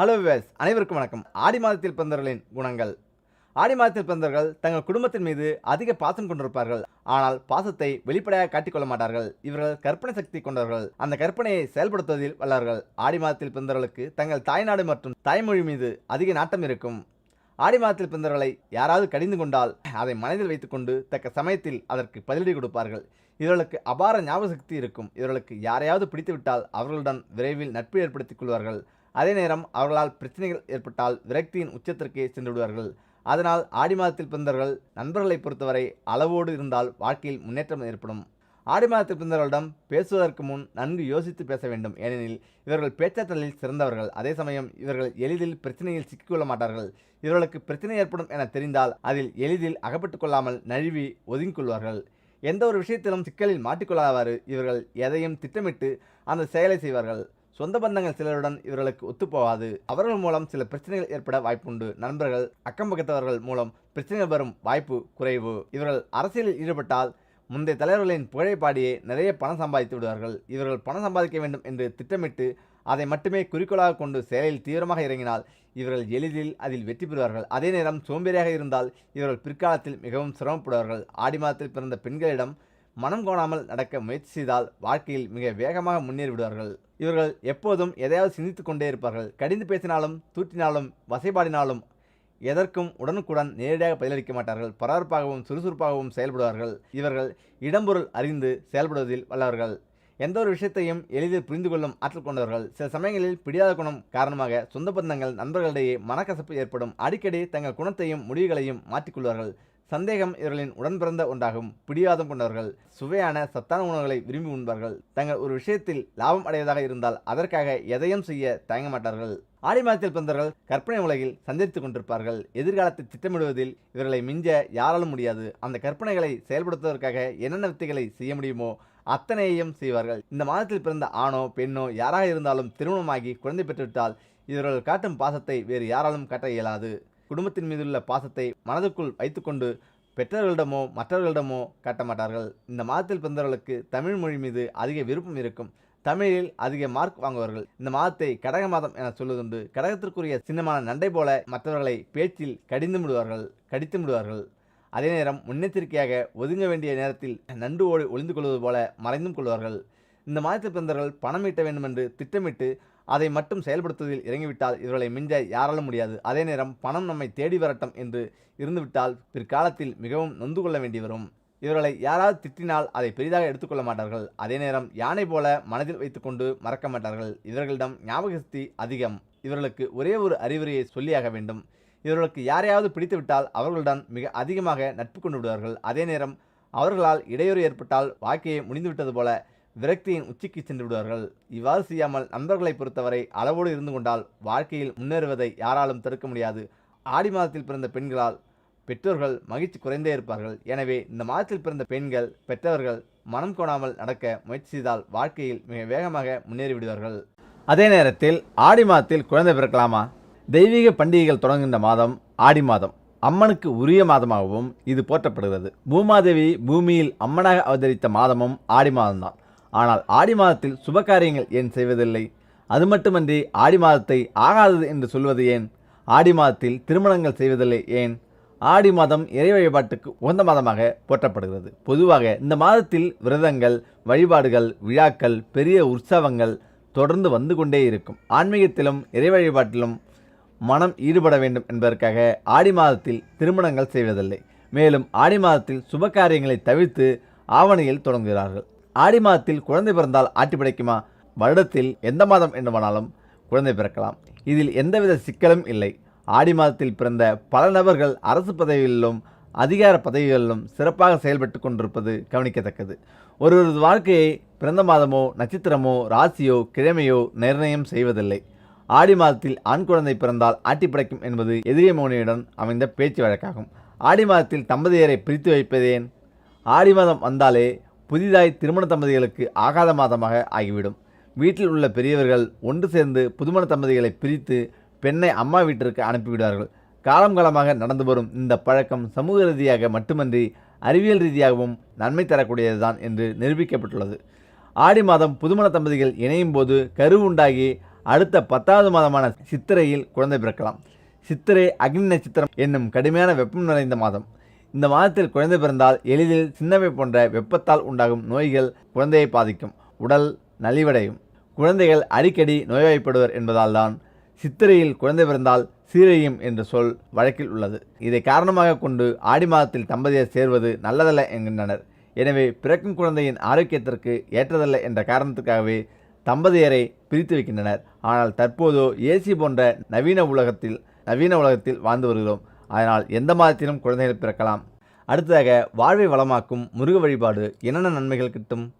Hello wives அனைவருக்கும் வணக்கம். ஆடி மாதத்தில் பிறந்தவர்களின் குணங்கள். ஆடி மாதத்தில் பிறந்தவர்கள் தங்கள் குடும்பத்தின் மீது அதிக பாசம் கொண்டிருப்பார்கள். ஆனால் பாசத்தை வெளிப்படையாக காட்டிக்கொள்ள மாட்டார்கள். இவர்கள் கற்பனை சக்தி கொண்டவர்கள். அந்த கற்பனையை செயல்படுத்துவதில் வல்லார்கள் ஆடி மாதத்தில் பிறந்தவர்களுக்கு தங்கள் தாய்நாடு மற்றும் தாய்மொழி மீது அதிக நாட்டம் இருக்கும். ஆடி மாதத்தில் பிறந்தவர்களை யாராவது கடிந்து கொண்டால் அதை மனதில் வைத்துக்கொண்டு தக்க சமயத்தில் அதற்கு பதிலடி கொடுப்பார்கள். இவர்களுக்கு அபார ஞாபக சக்தி இருக்கும். இவர்களுக்கு யாரையாவது பிடித்துவிட்டால் அவர்களுடன் விரைவில் நட்பு ஏற்படுத்திக் கொள்வார்கள். அதே நேரம் அவர்களால் பிரச்சனைகள் ஏற்பட்டால் விரக்தியின் உச்சத்திற்கே சென்று விடுவார்கள் அதனால் ஆடி மாதத்தில் பிறந்தவர்கள் நண்பர்களை பொறுத்தவரை அளவோடு இருந்தால் வாழ்க்கையில் முன்னேற்றம் ஏற்படும். ஆடி மாதத்தில் பிறந்தவர்களிடம் பேசுவதற்கு முன் நன்கு யோசித்து பேச வேண்டும். ஏனெனில் இவர்கள் பேச்சாற்றலில் சிறந்தவர்கள். அதே சமயம் இவர்கள் எளிதில் பிரச்சனையில் சிக்கிக்கொள்ள மாட்டார்கள். இவர்களுக்கு பிரச்சனை ஏற்படும் என தெரிந்தால் அதில் எளிதில் அகப்பட்டுக் கொள்ளாமல் நழுவி ஒதுங்கிக் கொள்வார்கள் எந்த ஒரு விஷயத்திலும் சிக்கலில் மாட்டிக்கொள்ளாதவாறு இவர்கள் எதையும் திட்டமிட்டு அந்த செயலை செய்வார்கள். சொந்த பந்தங்கள் சிலருடன் இவர்களுக்கு ஒத்துப்போகாது. அவர்கள் மூலம் சில பிரச்சனைகள் ஏற்பட வாய்ப்புண்டு. நண்பர்கள் அக்கம் பக்கத்தவர்கள் மூலம் பிரச்சனைகள் வரும் வாய்ப்பு குறைவு. இவர்கள் அரசியலில் ஈடுபட்டால் முந்தைய தலைவர்களின் புகழை பாடியே நிறைய பணம் சம்பாதித்து விடுவார்கள். இவர்கள் பணம் சம்பாதிக்க வேண்டும் என்று திட்டமிட்டு அதை மட்டுமே குறிக்கோளாக கொண்டு செயலில் தீவிரமாக இறங்கினால் இவர்கள் எளிதில் அதில் வெற்றி பெறுவார்கள். அதே நேரம் சோம்பேறியாக இருந்தால் இவர்கள் பிற்காலத்தில் மிகவும் சிரமப்படுவார்கள். ஆடி மாதத்தில் பிறந்த பெண்களிடம் மனம் கோணாமல் நடக்க முயற்சி செய்தால் வாழ்க்கையில் மிக வேகமாக முன்னேறி விடுவார்கள் இவர்கள் எப்போதும் எதையாவது சிந்தித்து கொண்டே இருப்பார்கள். கடிந்து பேசினாலும் தூற்றினாலும் வசைபாடினாலும் எதற்கும் உடனுக்குடன் நேரடியாக பதிலளிக்க மாட்டார்கள். பரபரப்பாகவும் சுறுசுறுப்பாகவும் செயல்படுவார்கள். இவர்கள் இடம்பொருள் அறிந்து செயல்படுவதில் வல்லவர்கள். எந்த ஒரு விஷயத்தையும் எளிதில் புரிந்து கொள்ளும் ஆற்றல் கொண்டவர்கள். சில சமயங்களில் பிடியாத குணம் காரணமாக சொந்த பந்தங்கள் நண்பர்களிடையே மனக்கசப்பு ஏற்படும். அடிக்கடி தங்கள் குணத்தையும் முடிவுகளையும் மாற்றிக்கொள்வார்கள் சந்தேகம் இவர்களின் உடன்பிறந்த ஒன்றாகும். பிடிவாதம் கொண்டவர்கள் சுவையான சத்தான உணவுகளை விரும்பி உண்பார்கள். தங்கள் ஒரு விஷயத்தில் லாபம் அடைவதாக இருந்தால் அதற்காக எதையும் செய்ய தயங்க மாட்டார்கள். ஆடி மாதத்தில் பிறந்தவர்கள் கற்பனை உலகில் சந்தித்துக் கொண்டிருப்பார்கள். எதிர்காலத்தை திட்டமிடுவதில் இவர்களை மிஞ்ச யாராலும் முடியாது. அந்த கற்பனைகளை செயல்படுத்துவதற்காக என்னென்ன வித்தைகளை செய்ய முடியுமோ அத்தனையையும் செய்வார்கள். இந்த மாதத்தில் பிறந்த ஆணோ பெண்ணோ யாராக இருந்தாலும் திருமணமாகி குழந்தை பெற்றுவிட்டால் இவர்கள் காட்டும் பாசத்தை வேறு யாராலும் காட்ட இயலாது. குடும்பத்தின் மீதுள்ள பாசத்தை மனதுக்குள் வைத்துக்கொண்டு பெற்றோர்களிடமோ மற்றவர்களிடமோ காட்ட மாட்டார்கள் இந்த மாதத்தில் பிறந்தவர்களுக்கு தமிழ் மொழி மீது அதிக விருப்பம் இருக்கும். தமிழில் அதிக மார்க் வாங்குவார்கள். இந்த மாதத்தை கடக மாதம் என சொல்வதுண்டு. கடகத்திற்குரிய சின்னமான நண்டை போல மற்றவர்களை பேச்சில் கடிந்து விடுவார்கள் கடித்து விடுவார்கள் அதே நேரம் முன்னெச்சரிக்கையாக ஒதுங்க வேண்டிய நேரத்தில் நண்டு ஓடி ஒளிந்து கொள்வது போல மறைந்தும் கொள்வார்கள். இந்த மாதத்தில் பிறந்தவர்கள் பணம் ஈட்ட வேண்டும் என்று திட்டமிட்டு அதை மட்டும் செயல்படுத்துவதில் இறங்கிவிட்டால் இவர்களை மிஞ்ச யாராலும் முடியாது. அதே நேரம் பணம் நம்மை தேடி வரட்டும் என்று இருந்துவிட்டால் பிற்காலத்தில் மிகவும் நொந்து கொள்ள வேண்டி வரும். இவர்களை யாராவது திட்டினால் அதை பெரிதாக எடுத்துக்கொள்ள மாட்டார்கள். அதே நேரம் யானை போல மனதில் வைத்துக்கொண்டு மறக்க மாட்டார்கள். இவர்களிடம் ஞாபக சக்தி அதிகம். இவர்களுக்கு ஒரே ஒரு அறிவுரையை சொல்லியாக வேண்டும். இவர்களுக்கு யாரையாவது பிடித்துவிட்டால் அவர்களுடன் மிக அதிகமாக நட்பு கொண்டு விடுவார்கள். அதே நேரம் அவர்களால் இடையூறு ஏற்பட்டால் வாழ்க்கையை முடிந்துவிட்டது போல விரக்தியின் உச்சிக்கு சென்று விடுவார்கள். இவ்வாறு செய்யாமல் நண்பர்களை பொறுத்தவரை அளவோடு இருந்து கொண்டால் வாழ்க்கையில் முன்னேறுவதை யாராலும் தடுக்க முடியாது. ஆடி மாதத்தில் பிறந்த பெண்களால் பெற்றோர்கள் மகிழ்ச்சி குறைந்தே இருப்பார்கள். எனவே இந்த மாதத்தில் பிறந்த பெண்கள் பெற்றவர்கள் மனம் கோணாமல் நடக்க முயற்சி செய்தால் வாழ்க்கையில் மிக வேகமாக முன்னேறி விடுவார்கள். அதே நேரத்தில் ஆடி மாதத்தில் குழந்தை பிறக்கலாமா? தெய்வீக பண்டிகைகள் தொடங்குகின்ற மாதம் ஆடி மாதம். அம்மனுக்கு உரிய மாதமாகவும் இது போற்றப்படுகிறது. பூமாதேவி பூமியில் அம்மனாக அவதரித்த மாதமும் ஆடி மாதம்தான். ஆனால் ஆடி மாதத்தில் சுப காரியங்கள் ஏன் செய்வதில்லை? அது மட்டுமன்றி ஆடி மாதத்தை ஆகாதது என்று சொல்வது ஏன்? ஆடி மாதத்தில் திருமணங்கள் செய்வதில்லை ஏன்? ஆடி மாதம் இறை வழிபாட்டுக்கு உகந்த மாதமாக போற்றப்படுகிறது. பொதுவாக இந்த மாதத்தில் விரதங்கள் வழிபாடுகள் விழாக்கள் பெரிய உற்சவங்கள் தொடர்ந்து வந்து கொண்டே இருக்கும். ஆன்மீகத்திலும் இறை வழிபாட்டிலும் மனம் ஈடுபட வேண்டும் என்பதற்காக ஆடி மாதத்தில் திருமணங்கள் செய்வதில்லை. மேலும் ஆடி மாதத்தில் சுப காரியங்களை தவிர்த்து ஆவணியில் தொடங்குகிறார்கள். ஆடி மாதத்தில் குழந்தை பிறந்தால் ஆட்டி படைக்குமா? வருடத்தில் எந்த மாதம் வேண்டுமானாலும் குழந்தை பிறக்கலாம். இதில் எந்தவித சிக்கலும் இல்லை. ஆடி மாதத்தில் பிறந்த பல நபர்கள் அரசு பதவிகளிலும் அதிகார பதவிகளிலும் சிறப்பாக செயல்பட்டு கொண்டிருப்பது கவனிக்கத்தக்கது. ஒருவரது வாழ்க்கையை பிறந்த மாதமோ நட்சத்திரமோ ராசியோ கிழமையோ நிர்ணயம் செய்வதில்லை. ஆடி மாதத்தில் ஆண் குழந்தை பிறந்தால் ஆட்டி படைக்கும் என்பது எதிரிய மௌனியுடன் அமைந்த பேச்சு வழக்காகும். ஆடி மாதத்தில் தம்பதியரை பிரித்து வைப்பதேன்? ஆடி மாதம் வந்தாலே புதிதாய் திருமண தம்பதிகளுக்கு ஆகாத மாதமாக ஆகிவிடும். வீட்டில் உள்ள பெரியவர்கள் ஒன்று சேர்ந்து புதுமண தம்பதிகளை பிரித்து பெண்ணை அம்மா வீட்டிற்கு அனுப்பிவிடுவார்கள். காலம் காலமாக நடந்து வரும் இந்த பழக்கம் சமூக ரீதியாக மட்டுமன்றி அறிவியல் ரீதியாகவும் நன்மை தரக்கூடியதுதான் என்று நிரூபிக்கப்பட்டுள்ளது. ஆடி மாதம் புதுமண தம்பதிகள் இணையும் போது கரு உண்டாகி அடுத்த பத்தாவது மாதமான சித்திரையில் குழந்தை பிறக்கலாம். சித்திரை அக்னி நட்சத்திரம் என்னும் கடுமையான வெப்பம் நிறைந்த மாதம். இந்த மாதத்தில் குழந்தை பிறந்தால் எளிதில் சின்னவை போன்ற வெப்பத்தால் உண்டாகும் நோய்கள் குழந்தையை பாதிக்கும். உடல் நலிவடையும். குழந்தைகள் அடிக்கடி நோய்வாய்ப்படுவர் என்பதால் தான் சித்திரையில் குழந்தை பிறந்தால் சீரையும் என்ற சொல் வழக்கில் உள்ளது. இதை காரணமாக கொண்டு ஆடி மாதத்தில் தம்பதியர் சேர்வது நல்லதல்ல என்கின்றனர். எனவே பிறக்கும் குழந்தையின் ஆரோக்கியத்திற்கு ஏற்றதல்ல என்ற காரணத்துக்காகவே தம்பதியரை பிரித்து வைக்கின்றனர். ஆனால் தற்போதோ ஏசி போன்ற நவீன உலகத்தில் நவீன உலகத்தில் வாழ்ந்து வருகிறோம். அதனால் எந்த மாதத்திலும் குழந்தைகள் பிறக்கலாம். அடுத்ததாக வாழ்வை வளமாக்கும் முருக வழிபாடு என்னென்ன நன்மைகள் கிட்டும்?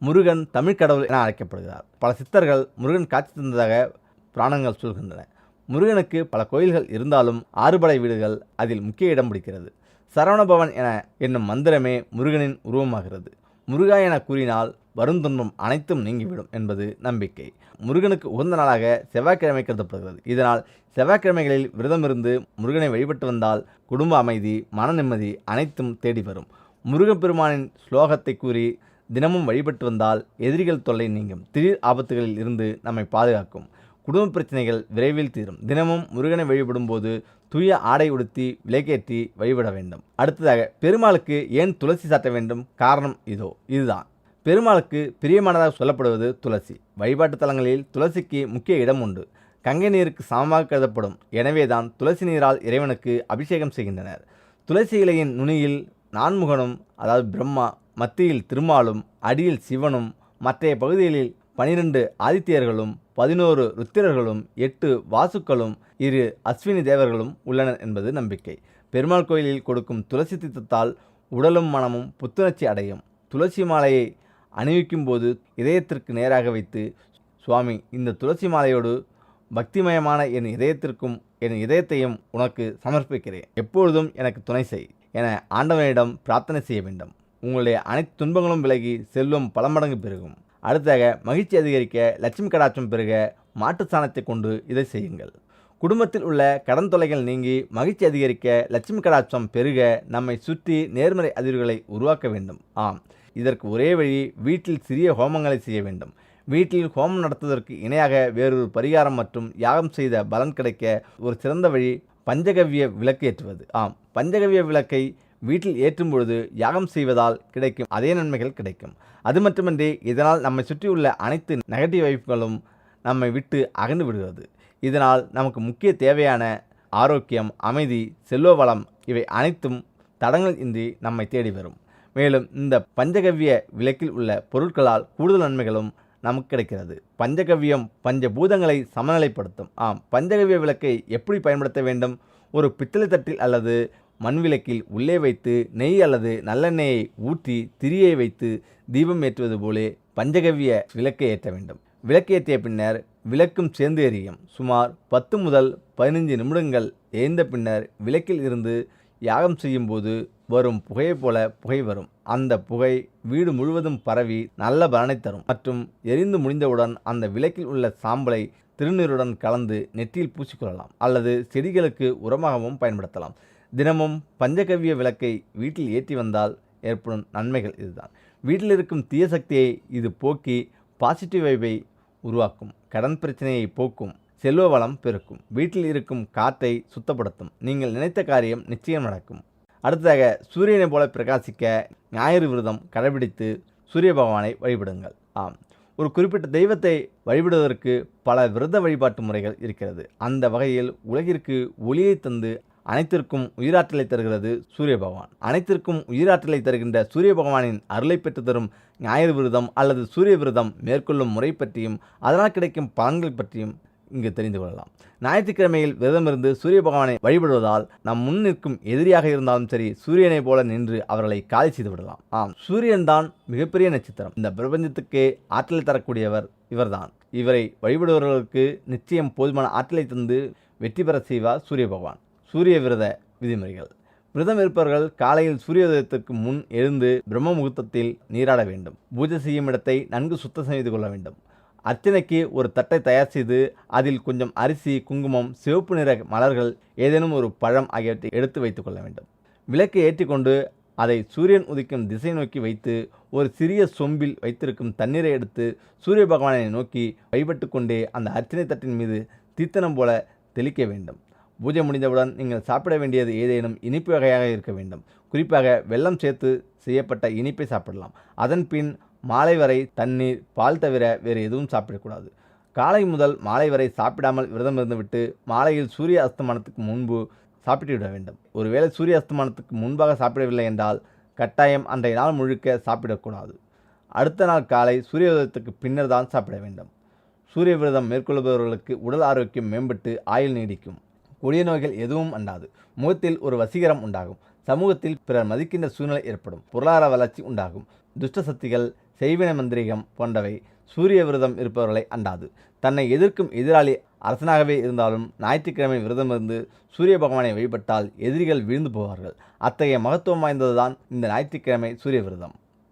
முருகன் தமிழ் கடவுள் என அழைக்கப்படுகிறார். பல சித்தர்கள் முருகன் காட்சி தந்ததாக புராணங்கள் சொல்கின்றன. முருகனுக்கு பல கோயில்கள் இருந்தாலும் ஆறுபடை வீடுகள் அதில் முக்கிய இடம் பிடிக்கிறது. சரவணபவன் என என்னும் மந்திரமே முருகனின் உருவமாகிறது. முருகா என கூறினால் வருந்துன்பம் அனைத்தும் நீங்கிவிடும் என்பது நம்பிக்கை. முருகனுக்கு உகந்த நாளாக செவ்வாய்க்கிழமை கருதப்படுகிறது. இதனால் செவ்வாய்க்கிழமைகளில் விரதமிருந்து முருகனை வழிபட்டு வந்தால் குடும்ப அமைதி மன நிம்மதி அனைத்தும் தேடி வரும். முருகப்பெருமானின் ஸ்லோகத்தை கூறி தினமும் வழிபட்டு வந்தால் எதிரிகள் தொல்லை நீங்கும். திடீர் ஆபத்துகளில் இருந்து நம்மை பாதுகாக்கும். குடும்ப பிரச்சனைகள் விரைவில் தீரும். தினமும் முருகனை வழிபடும் போது தூய ஆடை உடுத்தி விலைக்கேற்றி வழிபட வேண்டும். அடுத்ததாக பெருமாளுக்கு ஏன் துளசி சாட்ட வேண்டும்? காரணம் இதோ இதுதான். பெருமாளுக்கு பிரியமானதாக சொல்லப்படுவது துளசி. வழிபாட்டு தலங்களில் துளசிக்கு முக்கிய இடம் உண்டு. கங்கை நீருக்கு சமமாக கருதப்படும். எனவேதான் துளசி நீரால் இறைவனுக்கு அபிஷேகம் செய்கின்றனர். துளசி இலையின் நுனியில் நான்முகனும் அதாவது பிரம்மா மத்தியில் திருமாலும் அடியில் சிவனும் மற்றைய பகுதிகளில் பனிரெண்டு ஆதித்யர்களும் பதினோரு ருத்திரர்களும் எட்டு வாசுக்களும் இரு அஸ்வினி தேவர்களும் உள்ளனர் என்பது நம்பிக்கை. பெருமாள் கோயிலில் கொடுக்கும் துளசி தீர்த்தத்தால் உடலும் மனமும் புத்துணர்ச்சி அடையும். துளசி மாலையை அணிவிக்கும் போது இதயத்திற்கு நேராக வைத்து சுவாமி இந்த துளசி மாலையோடு பக்திமயமான என் இதயத்திற்கும் என் இதயத்தையும் உனக்கு சமர்ப்பிக்கிறேன். எப்பொழுதும் எனக்கு துணை செய் என ஆண்டவனிடம் பிரார்த்தனை செய்ய வேண்டும். உங்களுடைய அனைத்து துன்பங்களும் விலகி செல்வம் பல மடங்கு பெருகும். அடுத்தாக மகிழ்ச்சி அதிகரிக்க லட்சுமி கடாட்சம் பெருக மாட்டு சாணத்தை கொண்டு இதை செய்யுங்கள். குடும்பத்தில் உள்ள கடன் தொலைகள் நீங்கி மகிழ்ச்சி அதிகரிக்க லட்சுமி கடாட்சம் பெருக நம்மை சுற்றி நேர்மறை அதிர்வுகளை உருவாக்க வேண்டும். ஆம். இதற்கு ஒரே வழி வீட்டில் சிறிய ஹோமங்களை செய்ய வேண்டும். வீட்டில் ஹோமம் நடத்துவதற்கு இணையாக வேறொரு பரிகாரம் மற்றும் யாகம் செய்த பலன் கிடைக்க ஒரு சிறந்த வழி பஞ்சகவ்ய விளக்கு ஏற்றுவது. ஆம் பஞ்சகவ்ய விளக்கை வீட்டில் ஏற்றும் பொழுது யாகம் செய்வதால் கிடைக்கும் அதே நன்மைகள் கிடைக்கும். அது மட்டுமின்றி இதனால் நம்மை சுற்றியுள்ள அனைத்து நெகட்டிவ் வைப்புகளும் நம்மை விட்டு அகன்று விடுகிறது. இதனால் நமக்கு முக்கிய தேவையான ஆரோக்கியம் அமைதி செல்வ வளம் இவை அனைத்தும் தடங்கள் இன்றி நம்மை தேடி வரும். மேலும் இந்த பஞ்சகவ்ய விளக்கில் உள்ள பொருட்களால் கூடுதல் நன்மைகளும் நமக்கு கிடைக்கிறது. பஞ்சகவ்யம் பஞ்சபூதங்களை சமநிலைப்படுத்தும். ஆம் பஞ்சகவ்ய விளக்கை எப்படி பயன்படுத்த வேண்டும்? ஒரு பித்தளை தட்டில் அல்லது மண் விளக்கில் உள்ளே வைத்து நெய் அல்லது நல்லெண்ணெயை ஊற்றி திரியை வைத்து தீபம் ஏற்றுவது போலே பஞ்சகவ்ய விளக்கை ஏற்ற வேண்டும். விளக்கு ஏற்றிய பின்னர் விளக்கும் சேர்ந்து எரியும். சுமார் பத்து முதல் பதினைஞ்சு நிமிடங்கள் எரிந்த பின்னர் விளக்கில் இருந்து யாகம் செய்யும்போது வரும் புகையைப் போல புகை வரும். அந்த புகை வீடு முழுவதும் பரவி நல்ல பலனை தரும். மற்றும் எரிந்து முடிந்தவுடன் அந்த விளக்கில் உள்ள சாம்பலை திருநீருடன் கலந்து நெற்றியில் பூசிக்கொள்ளலாம். அல்லது செடிகளுக்கு உரமாகவும் பயன்படுத்தலாம். தினமும் பஞ்சகவ்ய விளக்கை வீட்டில் ஏற்றி வந்தால் ஏற்படும் நன்மைகள் இதுதான். வீட்டில் இருக்கும் தீய சக்தியை இது போக்கி பாசிட்டிவ் வைபை உருவாக்கும். கடன் பிரச்சனையை போக்கும். செல்வ வளம் பெருக்கும். வீட்டில் இருக்கும் காற்றை சுத்தப்படுத்தும். நீங்கள் நினைத்த காரியம் நிச்சயம் நடக்கும். அடுத்ததாக சூரியனை போல பிரகாசிக்க ஞாயிறு விரதம் கடைபிடித்து சூரிய பகவானை வழிபடுங்கள். ஆம். ஒரு குறிப்பிட்ட தெய்வத்தை வழிபடுவதற்கு பல விரத வழிபாட்டு முறைகள் இருக்கிறது. அந்த வகையில் உலகிற்கு ஒளியை தந்து அனைத்திற்கும் உயிராற்றலை தருகிறது சூரிய பகவான். அனைத்திற்கும் உயிராற்றலை தருகின்ற சூரிய பகவானின் அருளை பெற்று தரும் ஞாயிறு விரதம் அல்லது சூரிய விரதம் மேற்கொள்ளும் முறை பற்றியும் அதனால் கிடைக்கும் பலன்கள் பற்றியும் இங்கு தெரிந்து கொள்ளலாம். ஞாயிற்றுக்கிழமையில் விரதமிருந்து சூரிய பகவானை வழிபடுவதால் நம் முன் நிற்கும் எதிரியாக இருந்தாலும் சரி சூரியனை போல நின்று அவர்களை காலி செய்து விடலாம். ஆம் சூரியன் தான் மிகப்பெரிய நட்சத்திரம். இந்த பிரபஞ்சத்துக்கே ஆற்றலை தரக்கூடியவர் இவர்தான். இவரை வழிபடுபவர்களுக்கு நிச்சயம் போதுமான ஆற்றலை தந்து வெற்றி பெற செய்வார் சூரிய பகவான். சூரிய விரத விதிமுறைகள். விரதம் இருப்பவர்கள் காலையில் சூரியோதயத்துக்கு முன் எழுந்து பிரம்ம முகூர்த்தத்தில் நீராட வேண்டும். பூஜை செய்யும் இடத்தை நன்கு சுத்தம் செய்து கொள்ள வேண்டும். அர்ச்சனைக்கு ஒரு தட்டை தயார் செய்து அதில் கொஞ்சம் அரிசி குங்குமம் சிவப்பு நிற மலர்கள் ஏதேனும் ஒரு பழம் ஆகியவற்றை எடுத்து வைத்துக் கொள்ள வேண்டும். விளக்கை ஏற்றிக்கொண்டு அதை சூரியன் உதிக்கும் திசை நோக்கி வைத்து ஒரு சிறிய சொம்பில் வைத்திருக்கும் தண்ணீரை எடுத்து சூரிய பகவானை நோக்கி வழிபட்டு கொண்டே அந்த அர்ச்சனை தட்டின் மீது தீத்தனம் போல தெளிக்க வேண்டும். பூஜை முடிந்தவுடன் நீங்கள் சாப்பிட வேண்டியது ஏதேனும் இனிப்பு வகையாக இருக்க வேண்டும். குறிப்பாக வெள்ளம் சேர்த்து செய்யப்பட்ட இனிப்பை சாப்பிடலாம். அதன் பின் மாலை வரை தண்ணீர் பால் தவிர வேறு எதுவும் சாப்பிடக்கூடாது. காலை முதல் மாலை வரை சாப்பிடாமல் விரதம் இருந்துவிட்டு மாலையில் சூரிய அஸ்தமனத்துக்கு முன்பு சாப்பிட்டு விட வேண்டும். ஒருவேளை சூரிய அஸ்தமனத்துக்கு முன்பாக சாப்பிடவில்லை என்றால் கட்டாயம் அன்றைய நாள் முழுக்க சாப்பிடக்கூடாது. அடுத்த நாள் காலை சூரிய உதயத்துக்கு பின்னர் தான் சாப்பிட வேண்டும். சூரிய விரதம் மேற்கொள்பவர்களுக்கு உடல் ஆரோக்கியம் மேம்பட்டு ஆயுள் நீடிக்கும். கொடிய நோய்கள் எதுவும் அண்டாது. முகத்தில் ஒரு வசீகரம் உண்டாகும். சமூகத்தில் பிறர் மதிக்கின்ற சூழ்நிலை ஏற்படும். பொருளாதார வளர்ச்சி உண்டாகும். துஷ்ட சக்திகள் செய்வின மந்திரிகம் போன்றவை சூரிய விரதம் இருப்பவர்களை அண்டாது. தன்னை எதிர்க்கும் எதிராளி அரசனாகவே இருந்தாலும் ஞாயிற்றுக்கிழமை விரதம் இருந்து சூரிய பகவானை வழிபட்டால் எதிரிகள் வீழ்ந்து போவார்கள். அத்தகைய மகத்துவம் வாய்ந்ததுதான் இந்த ஞாயிற்றுக்கிழமை சூரிய விரதம்.